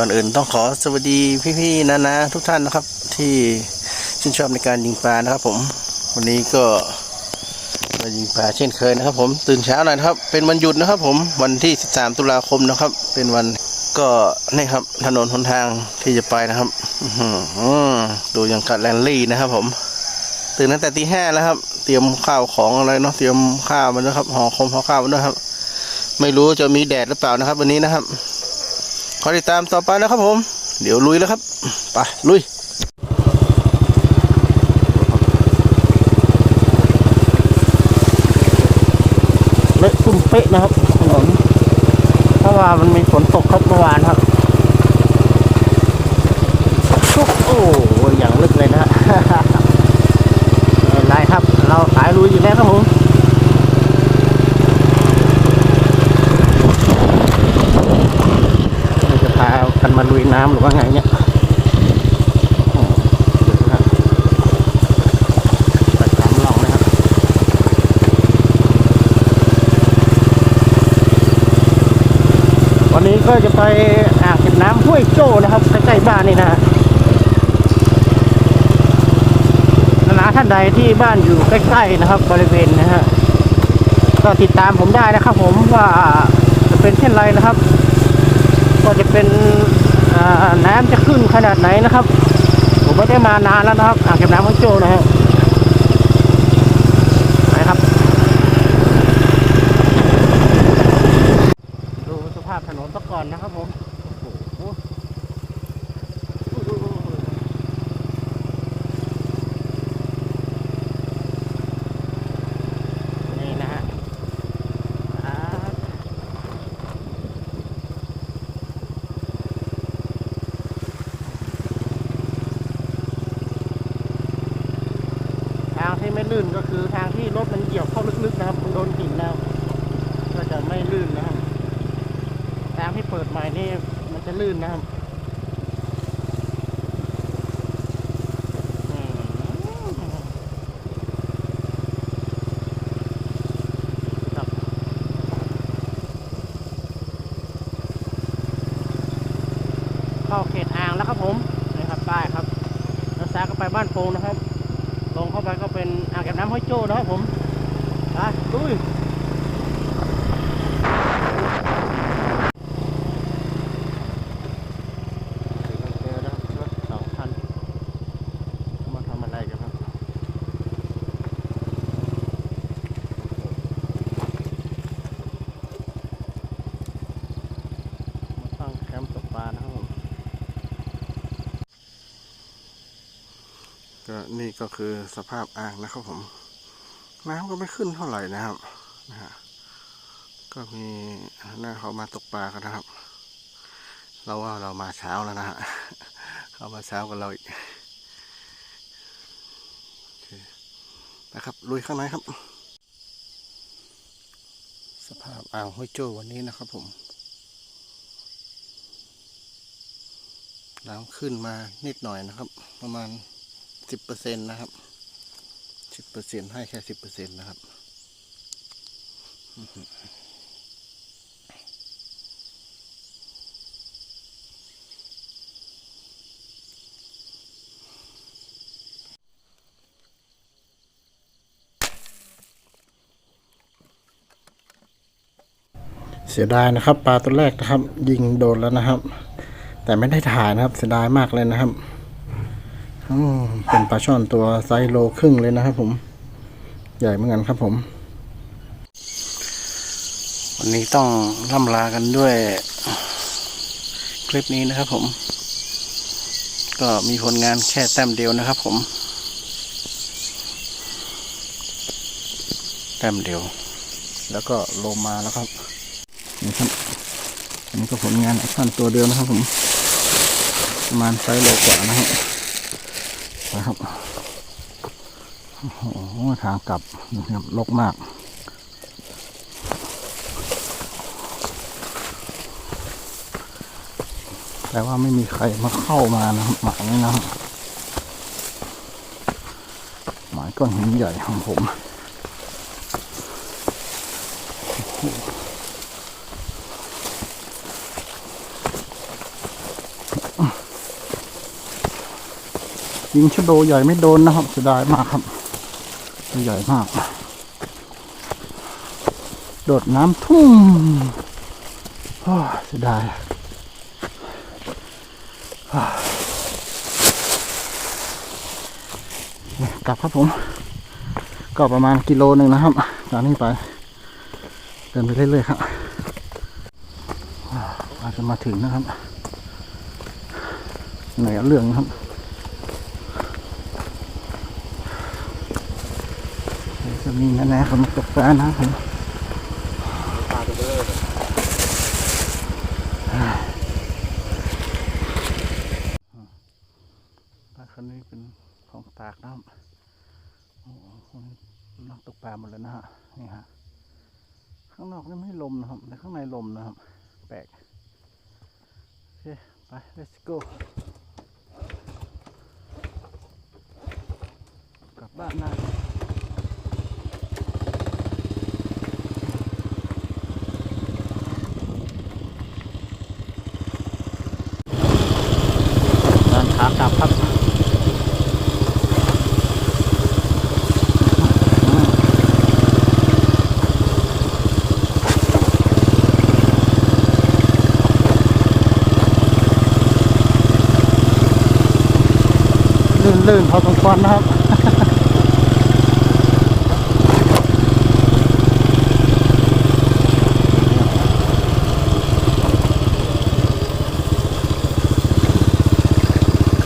ก่อนอื่นต้องขอสวัสดีพี่ๆนะนะทุกท่านนะครับ ที่ชื่นชอบในการยิงปลานะครับ ผม วันนี้ก็มายิงปลาเช่นเคยนะครับ ผมตื่นเช้าหน่อยนะครับ เป็นวันหยุดนะครับ ผมวันที่ 13 ตุลาคมนะครับ เป็นวันก็นี่ครับถนนหนทางที่จะไปนะครับอือดูอย่างกับแลนลี่นะครับ ผม ตื่นตั้งแต่ตีห้าแล้วครับ เตรียมข้าวของอะไรเนาะเตรียมข้าวมันนะครับห่อคมห่อข้าวมันด้วยครับ ไม่รู้จะมีแดดหรือเปล่านะครับ วันนี้นะครับ ขอยติดตามต่อไปนะครับผม เดี๋ยวลุยแล้วครับ ไปลุยเละตุ้มเป๊ะนะครับถนนเพราะว่ามันมีฝนตกครับเมื่อวานครับโอ้โหอย่างลึกเลยนะฮะ ไม่เป็นไรครับ เราสายลุยอยู่แล้วครับผม เราจะพากันมาลุยน้ำ หรือว่าไงเนี่ยโอ้เดี๋ยวนะครับไปตามลองนะครับวันนี้ก็จะไปอ่างเก็บน้ำห้วยโจ้นะครับใกล้ๆบ้านนี่นะฮะนานาท่านใดที่บ้านอยู่ใกล้ๆนะครับ บริเวณนะฮะก็ติดตามผมได้นะครับ ผมว่าจะเป็นเช่นไรนะครับ ก็จะเป็น น้ำจะขึ้นขนาดไหนนะครับ ผมไม่ได้มานานแล้วนะครับอ่างเก็บน้ำห้วยโจนะฮะนะครับดูสภาพถนนซะก่อนนะครับผม โอ้โหนี่นะฮะอ่าทางที่ ไม่ลื่นก็คือทางที่รถมันเหยียบเข้าลึกๆนะครับมันโดนหินแล้ว ก็จะไม่ลื่นนะครับทางที่เปิดใหม่นี่มันจะลื่นนะครับอืมครับเข้าเขตอ่างแล้วครับผมนี่ครับป้ครับแล้วซ้ายก็ไปบ้านโป่งนะครับ ลงเข้าไปก็เป็นอ่างเก็บน้ำห้อยโจ้นะครับผมไปลุย เจอแล้วรถสองคันมาทำอะไรกันครับมาตั้งแคมป์ตกปลานะครับผม ก็คือสภาพอ่างนะครับผม น้ำก็ไม่ขึ้นเท่าไหร่นะครับนะฮะก็มีหน้าเขามาตกปลากันนะครับ เราว่าเรามาเช้าแล้วนะฮะเขามาเช้ากันเราอีกนะครับลุยข้างในครับ สภาพอ่างห้วยโจ้วันนี้นะครับผมน้ำขึ้นมานิดหน่อยนะครับ ประมาณ สิบเปอร์เซ็นต์นะครับสิบเปอร์เซ็นต์ให้แค่สิบเปอร์เซ็นต์นะครับเสียดายนะครับ ปลาตัวแรกนะครับ ยิงโดนแล้วนะครับ แต่ไม่ได้ถ่ายนะครับ เสียดายมากเลยนะครับ เป็นปลาช่อนตัวไซส์โลครึ่งเลยนะครับผม ใหญ่เหมือนกันครับผม วันนี้ต้องล่ำลากันด้วย คลิปนี้นะครับผม ก็มีผลงานแค่แต้มเดียวนะครับผม แต้มเดียว แล้วก็โลมาแล้วครับนี่ครับอันนี้ก็ผลงานแอคชั่นตัวเดียวนะครับผม ประมาณไซส์โลกว่านะครับ นะครับโอ้โหทางกลับนะครับลกมากแต่ว่าไม่มีใครมาเข้ามานะหมายนี้นะหมายก้อนหินใหญ่ของผม ยิงชะโดใหญ่ไม่โดนนะครับเสียดายมากครับตัวใหญ่มาก โดดน้ำทุ่มโอ้เสียดายกลับครับผม ก็ประมาณกิโลหนึ่งนะครับ จากนี้ไป เดินไปเรื่อยๆครับอาจจะมาถึงนะครับเหนื่อยเรื่องนะครับ จะมีแน่ๆคนมาตกปลานะครับผมปลาคันนี้เป็นของตากนะครับโอ้โหคนนักตกปลาหมดเลยนะฮะนี่ฮะข้างนอกนี่ไม่ลมนะครับแต่ข้างในลมนะครับ แปลกโอเคไป let's go กลับบ้านนะเดิ นขากลับครับลื่นๆพอสมควรนะครับ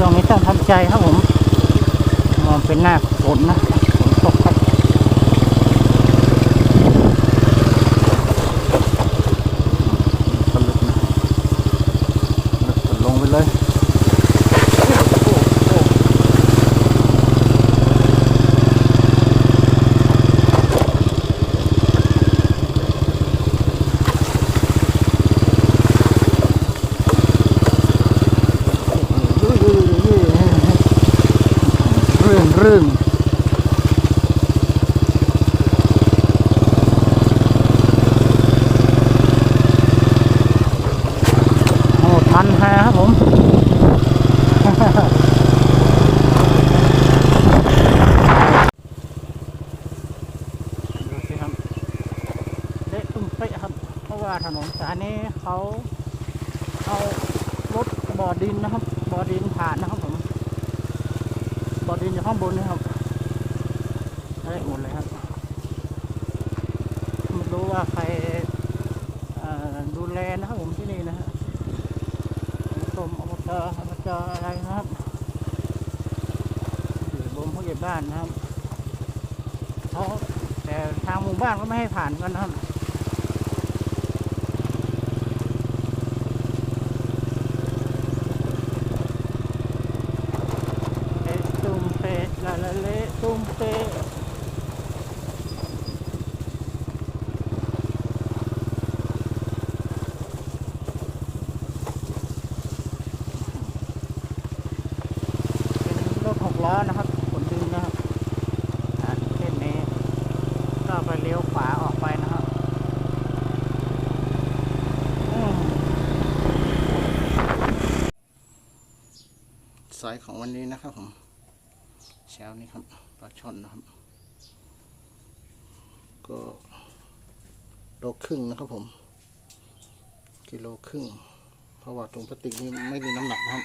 ช่วงนี้ต้องทำ ใจครับผมมันเป็นหน้าฝนนะฝนตกครับก็ลึกนะลึกจนลงไปเลยรื่นรื่นโอ้ทันแฮครับผม ดูสิครับเละตุ้มเป๊ะครับ เพราะว่าถ นี้เขาเอารถบ่อดินนะครับ บ่อดินผ่านนะครับผม บ่อดินอยู่ข้างบนนี่ครับเละหมดเลยครับไม่รู้ว่าใครดูแลนะครับผมที่นี่นะฮะกรมอบตอบจอะไรนะครับหรือบมผู้ใหญ่บ้านนะครับเขาแต่ทางหมู่บ้านก็ไม่ให้ผ่านกันนะครับ เอะตุ้มเปะ ละเละตุ้มเปะเป็นรถหกล้อนะครับขนดินนะครับเส้นนี้ก็ไปเลี้ยวขวาออกไปนะครับสายของวันนี้นะครับผม เช้านี้ครับปลาช่อนนะครับ ก็โลครึ่งนะครับผม กิโลครึ่ง เพราะว่าตรงพลาสติกนี้ไม่มีน้ำหนักนะครับ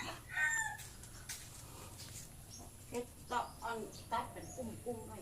เก็บตออันตัดเป็นกุ้มกุ้มๆไว้